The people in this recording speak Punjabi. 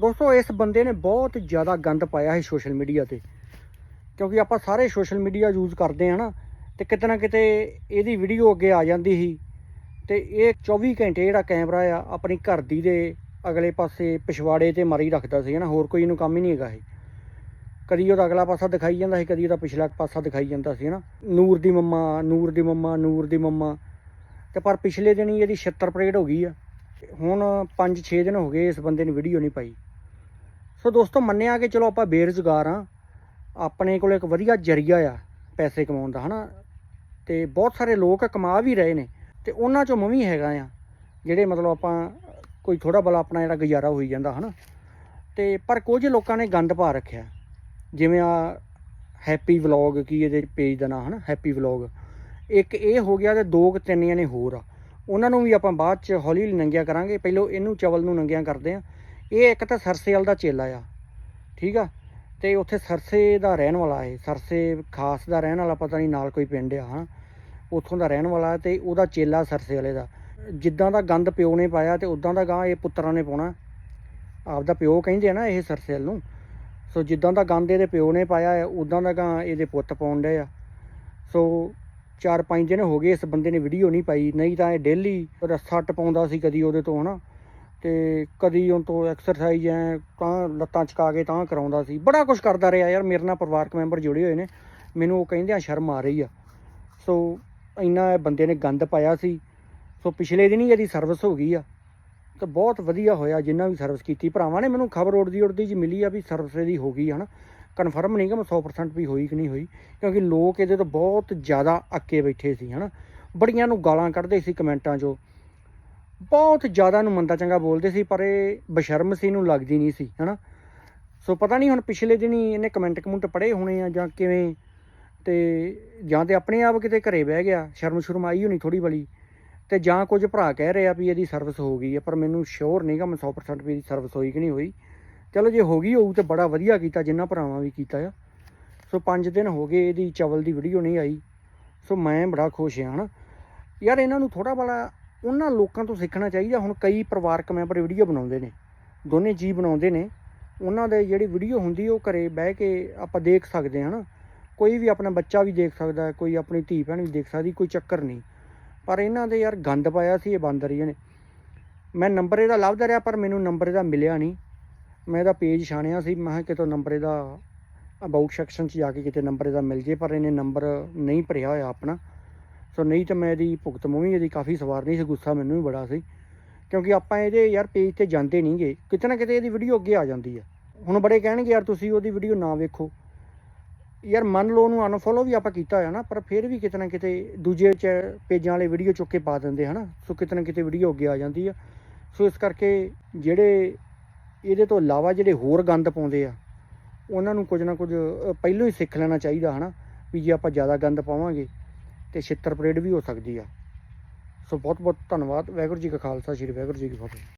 ਦੋਸਤੋ, ਇਸ ਬੰਦੇ ਨੇ ਬਹੁਤ ਜ਼ਿਆਦਾ ਗੰਦ ਪਾਇਆ ਹੈ ਸੋਸ਼ਲ ਮੀਡੀਆ ਤੇ। ਕਿਉਂਕਿ ਆਪਾਂ ਸਾਰੇ ਸੋਸ਼ਲ ਮੀਡੀਆ ਯੂਜ਼ ਕਰਦੇ ਆ ਨਾ, ਤੇ ਕਿਤੇ ਨਾ ਕਿਤੇ ਇਹਦੀ ਵੀਡੀਓ ਅੱਗੇ ਆ ਜਾਂਦੀ ਸੀ। ਤੇ ਇਹ 24 ਘੰਟੇ ਜਿਹੜਾ ਕੈਮਰਾ ਆ, ਆਪਣੀ ਘਰ ਦੀ ਦੇ ਅਗਲੇ ਪਾਸੇ ਪਿਛਵਾੜੇ ਤੇ ਮਾਰੀ ਰੱਖਦਾ ਸੀ ਨਾ ਹੋਰ ਕੋਈ ਇਹਨੂੰ ਕੰਮ ਹੀ ਨਹੀਂ ਹੈਗਾ ਇਹ। ਕਦੀ ਉਹਦਾ ਅਗਲਾ ਪਾਸਾ ਦਿਖਾਈ ਜਾਂਦਾ ਸੀ, ਕਦੀ ਉਹਦਾ ਪਿਛਲਾ ਪਾਸਾ ਦਿਖਾਈ ਜਾਂਦਾ ਸੀ ਨਾ ਨੂਰ ਦੀ ਮੰਮਾ, ਨੂਰ ਦੀ ਮੰਮਾ, ਨੂਰ ਦੀ ਮੰਮਾ। ਤੇ ਪਰ ਪਿਛਲੇ ਦਿਨ ਹੀ ਇਹਦੀ 76 ਪਰੇਡ ਹੋ ਗਈ ਆ। ਹੁਣ 5-6 ਦਿਨ ਹੋ ਗਏ ਇਸ ਬੰਦੇ ਨੇ ਵੀਡੀਓ ਨਹੀਂ ਪਾਈ। ਸੋ ਦੋਸਤੋ, ਮੰਨਿਆ ਕਿ ਚਲੋ ਆਪਾਂ ਬੇਰੁਜ਼ਗਾਰ ਆ ਆਪਣੇ ਕੋਲ ਇੱਕ ਵਧੀਆ ਜਰੀਆ ਆ ਪੈਸੇ ਕਮਾਉਣ ਦਾ, ਹਨਾ? ਤੇ ਬਹੁਤ ਸਾਰੇ ਲੋਕ ਕਮਾ ਵੀ ਰਹੇ ਨੇ ਤੇ ਉਹਨਾਂ ਚੋਂ ਮੈਂ ਵੀ ਹੈਗਾ ਆ, ਜਿਹੜੇ ਮਤਲਬ ਆਪਾਂ ਕੋਈ ਥੋੜਾ ਬਲਾ ਆਪਣਾ ਜਿਹੜਾ ਗੁਜ਼ਾਰਾ ਹੋਈ ਜਾਂਦਾ, ਹਨਾ? ਤੇ ਪਰ ਕੁਝ ਲੋਕਾਂ ਨੇ ਗੰਦ ਪਾ ਰੱਖਿਆ। ਜਿਵੇਂ ਆ ਹੈਪੀ ਵਲੌਗ, ਕੀ ਇਹਦੇ ਪੇਜ ਦਾ ਨਾਂ, ਹਨਾ? Happy vlog. ਇੱਕ ਇਹ ਹੋ ਗਿਆ ਤੇ ਦੋ ਕੁ ਤਿੰਨ ਨੇ ਹੋਰ ਆ। ਉਹਨਾਂ ਨੂੰ ਵੀ ਆਪਾਂ ਬਾਅਦ ਚ ਹੌਲੀ ਹੌਲੀ ਨੰਗਿਆ ਕਰਾਂਗੇ। ਪਹਿਲਾਂ ਇਹਨੂੰ ਚਵਲ ਨੂੰ ਨੰਗਿਆ ਕਰਦੇ ਆ। ਇਹ ਇੱਕ ਤਾਂ ਸਰਸੇਲ ਦਾ ਚੇਲਾ ਆ, ਠੀਕ ਆ? ਤੇ ਉੱਥੇ ਸਰਸੇ ਦਾ ਰਹਿਣ ਵਾਲਾ ਹੈ ਸਰਸੇ ਖਾਸ ਦਾ ਰਹਿਣ ਵਾਲਾ ਪਤਾ ਨਹੀਂ ਨਾਲ ਕੋਈ ਪਿੰਡ ਆ ਹਾਂ ਉੱਥੋਂ ਦਾ ਰਹਿਣ ਵਾਲਾ ਤੇ ਉਹਦਾ ਚੇਲਾ ਸਰਸੇ ਵਾਲੇ ਦਾ। ਜਿੱਦਾਂ ਦਾ ਗੰਦ ਪਿਓ ਨੇ ਪਾਇਆ ਤੇ ਉਦਾਂ ਦਾ ਗਾਂ ਇਹ ਪੁੱਤਰਾਂ ਨੇ ਪਾਉਣਾ। ਆਪਦਾ ਪਿਓ ਕਹਿੰਦੇ ਆ ਨਾ ਇਹ ਸਰਸੇ ਸਰਸੇਲ ਨੂੰ। ਸੋ ਜਿੱਦਾਂ ਦਾ ਗੰਦ ਇਹਦੇ ਪਿਓ ਨੇ ਪਾਇਆ ਹੈ ਉਦਾਂ ਦਾ ਗਾਂ ਇਹਦੇ ਪੁੱਤ ਪਾਉਣ ਡਏ ਆ। ਸੋ ਚਾਰ ਪੰਜ ਦਿਨ ਹੋ ਗਏ ਇਸ ਬੰਦੇ ਨੇ ਵੀਡੀਓ ਨਹੀਂ ਪਾਈ, ਨਹੀਂ ਤਾਂ ਇਹ ਡੇਲੀ ਸੱਟ ਪਾਉਂਦਾ ਸੀ ਕਦੀ ਉਹਦੇ ਤੋਂ, ਹਨਾ? ਤੇ ਕਦੀ ਉਹ ਤੋਂ ਐਕਸਰਸਾਈਜ਼ ਐ ਤਾਂ ਲੱਤਾਂ ਚਕਾ ਕੇ ਤਾਂ ਕਰਾਉਂਦਾ ਸੀ। ਬੜਾ ਕੁਝ ਕਰਦਾ ਰਿਹਾ ਯਾਰ, ਮੇਰੇ ਨਾਲ ਪਰਿਵਾਰਕ ਮੈਂਬਰ ਜੁੜੇ ਹੋਏ ਨੇ। ਮੈਨੂੰ ਉਹ ਕਹਿੰਦੇ ਆ, ਸ਼ਰਮ ਆ ਰਹੀ ਆ। ਸੋ ਇੰਨਾ ਬੰਦੇ ਨੇ ਗੰਦ ਪਾਇਆ ਸੀ। ਸੋ ਪਿਛਲੇ ਦਿਨ ਹੀ ਇਹਦੀ ਸਰਵਿਸ ਹੋ ਗਈ ਆ। ਤੇ ਬਹੁਤ ਵਧੀਆ ਹੋਇਆ ਜਿੰਨਾ ਵੀ ਸਰਵਿਸ ਕੀਤੀ। ਭਰਾਵਾਂ ਨੇ ਮੈਨੂੰ ਖਬਰ ਉੜਦੀ ਉੜਦੀ ਜੀ ਮਿਲੀ ਆ ਵੀ ਸਰਵਿਸ ਇਹਦੀ ਹੋ ਗਈ, ਹਨਾ। ਕਨਫਰਮ ਨਹੀਂ ਕਿ ਮੈਂ 100% ਵੀ ਹੋਈ ਕਿ ਨਹੀਂ ਹੋਈ, ਕਿਉਂਕਿ ਲੋਕ ਇਹਦੇ ਤੋਂ ਬਹੁਤ ਜ਼ਿਆਦਾ ਅੱਕੇ ਬੈਠੇ ਸੀ, ਹਨਾ। ਬੜੀਆਂ ਨੂੰ ਗਾਲਾਂ ਕੱਢਦੇ ਸੀ ਕਮੈਂਟਾਂ 'ਚੋਂ। ਬਹੁਤ ਜ਼ਿਆਦਾ ਨੂੰ ਮੰਦਾ ਚੰਗਾ ਬੋਲਦੇ ਸੀ, ਪਰ ਇਹ ਬਸ਼ਰਮ ਸੀ ਨੂੰ ਲੱਗਦੀ ਨਹੀਂ ਸੀ, ਹਨਾ? ਸੋ ਪਤਾ ਨਹੀਂ ਹੁਣ ਪਿਛਲੇ ਦਿਨ ਹੀ ਇਹਨੇ ਕਮੈਂਟ ਕਮੁੰਟ ਪੜ੍ਹੇ ਹੋਣੇ ਆ ਜਾਂ ਕਿਵੇਂ, ਤੇ ਜਾਂ ਤੇ ਆਪਣੇ ਆਪ ਕਿਤੇ ਘਰੇ ਬਹਿ ਗਿਆ, ਸ਼ਰਮ ਸ਼ਰਮ ਆਈ ਹੋਣੀ ਥੋੜੀ ਬਲੀ ਤੇ ਜਾਂ ਕੁਝ ਭਰਾ ਕਹਿ ਰਹੇ ਆ ਵੀ ਇਹਦੀ ਸਰਵਿਸ ਹੋ ਗਈ ਹੈ ਪਰ ਮੈਨੂੰ ਸ਼ੋਰ ਨਹੀਂਗਾ ਮੈਂ 100% ਵੀ ਇਹਦੀ ਸਰਵਿਸ ਹੋਈ ਕਿ ਨਹੀਂ ਹੋਈ। ਚਲੋ ਜੇ ਹੋ ਗਈ, ਹੋਊ ਤੇ ਬੜਾ ਵਧੀਆ ਕੀਤਾ, ਜਿੰਨਾ ਭਰਾਵਾਂ ਵੀ ਕੀਤਾ ਆ। ਸੋ 5 ਦਿਨ ਹੋ ਗਏ, ਇਹਦੀ ਚਵਲ ਦੀ ਵੀਡੀਓ ਨਹੀਂ ਆਈ। ਸੋ ਮੈਂ ਬੜਾ ਖੁਸ਼ ਹਾਂ ਹਨਾ? ਯਾਰ ਇਹਨਾਂ ਨੂੰ ਥੋੜਾ ਬੜਾ ਉਹਨਾਂ ਲੋਕਾਂ ਤੋਂ ਸਿੱਖਣਾ ਚਾਹੀਦਾ। ਹੁਣ ਕਈ ਪਰਿਵਾਰਕ ਮੈਂਬਰ ਵੀਡੀਓ ਬਣਾਉਂਦੇ ਨੇ, ਦੋਨੇ ਜੀ ਬਣਾਉਂਦੇ ਨੇ। ਉਹਨਾਂ ਦੇ ਜਿਹੜੀ ਵੀਡੀਓ ਹੁੰਦੀ ਉਹ ਘਰੇ ਬਹਿ ਕੇ ਆਪਾਂ ਦੇਖ ਸਕਦੇ ਹਾਂ ਨਾ। ਕੋਈ ਵੀ ਆਪਣਾ ਬੱਚਾ ਵੀ ਦੇਖ ਸਕਦਾ, ਕੋਈ ਆਪਣੀ ਧੀ ਭੈਣ ਵੀ ਦੇਖ ਸਕਦੀ, ਕੋਈ ਚੱਕਰ ਨਹੀਂ। ਪਰ ਇਹਨਾਂ ਦੇ ਯਾਰ ਗੰਦ ਪਾਇਆ ਸੀ, ਇਹ ਬਾਂਦਰੀਆਂ ਨੇ। ਮੈਂ ਨੰਬਰ ਇਹਦਾ ਲੱਭਦਾ ਰਿਹਾ, ਪਰ ਮੈਨੂੰ ਨੰਬਰ ਇਹਦਾ ਮਿਲਿਆ ਨਹੀਂ। ਮੈਂ ਇਹਦਾ ਪੇਜ ਛਾਣਿਆ ਸੀ, ਮੈਂ ਕਿਹਾ ਕਿਤੋਂ ਨੰਬਰ ਇਹਦਾ ਅਬਾਊਟ ਸੈਕਸ਼ਨ 'ਚ ਜਾ ਕੇ ਕਿਤੇ ਨੰਬਰ ਇਹਦਾ ਮਿਲ ਜੇ, ਪਰ ਇਹਨੇ ਨੰਬਰ ਨਹੀਂ ਭਰਿਆ ਹੋਇਆ ਆਪਣਾ। ਸੋ ਨਹੀਂ ਤਾਂ ਮੈਂ ਇਹਦੀ ਭੁਗਤ ਮੂੰਹ ਵੀ ਇਹਦੀ ਕਾਫੀ ਸਵਾਰ ਨਹੀਂ ਸੀ ਗੁੱਸਾ ਮੈਨੂੰ ਵੀ ਬੜਾ ਸੀ। ਕਿਉਂਕਿ ਆਪਾਂ ਇਹਦੇ ਯਾਰ ਪੇਜ ਤੇ ਜਾਂਦੇ ਨਹੀਂਗੇ ਕਿਤੇ ਨਾ ਕਿਤੇ ਇਹਦੀ ਵੀਡੀਓ ਅੱਗੇ ਆ ਜਾਂਦੀ ਆ। ਹੁਣ ਬੜੇ ਕਹਿਣਗੇ ਯਾਰ ਤੁਸੀਂ ਉਹਦੀ ਵੀਡੀਓ ਨਾ ਵੇਖੋ। ਯਾਰ ਮੰਨ ਲਓ ਉਹਨੂੰ ਅਨਫੋਲੋ ਵੀ ਆਪਾਂ ਕੀਤਾ ਹੋਇਆ ਨਾ ਪਰ ਫਿਰ ਵੀ ਕਿਤੇ ਨਾ ਕਿਤੇ ਦੂਜੇ ਚ ਪੇਜਾਂ ਵਾਲੇ ਵੀਡੀਓ ਚੁੱਕ ਕੇ ਪਾ ਦਿੰਦੇ ਹਨਾ? ਸੋ ਕਿਤੇ ਨਾ ਕਿਤੇ ਵੀਡੀਓ ਅੱਗੇ ਆ ਜਾਂਦੀ ਆ। ਸੋ ਇਸ ਕਰਕੇ ਜਿਹੜੇ ਇਹਦੇ ਤੋਂ ਇਲਾਵਾ ਜਿਹੜੇ ਹੋਰ ਗੰਦ ਪਾਉਂਦੇ ਆ ਉਹਨਾਂ ਨੂੰ ਕੁਝ ਨਾ ਕੁਝ ਅ, ਪਹਿਲਾਂ ਹੀ ਸਿੱਖ ਲੈਣਾ ਚਾਹੀਦਾ ਹਨਾ? ਵੀ ਜੇ ਆਪਾਂ ਜ਼ਿਆਦਾ ਗੰਦ ਪਾਵਾਂਗੇ ਤੇ ਛਿੱਤਰ ਪਰੇਡ ਵੀ ਹੋ ਸਕਦੀ ਆ। ਸੋ ਬਹੁਤ ਬਹੁਤ ਧੰਨਵਾਦ। ਵਾਹਿਗੁਰੂ ਜੀ ਕਾ ਖਾਲਸਾ, ਸ੍ਰੀ ਵਾਹਿਗੁਰੂ ਜੀ ਕੀ ਫਤਿਹ।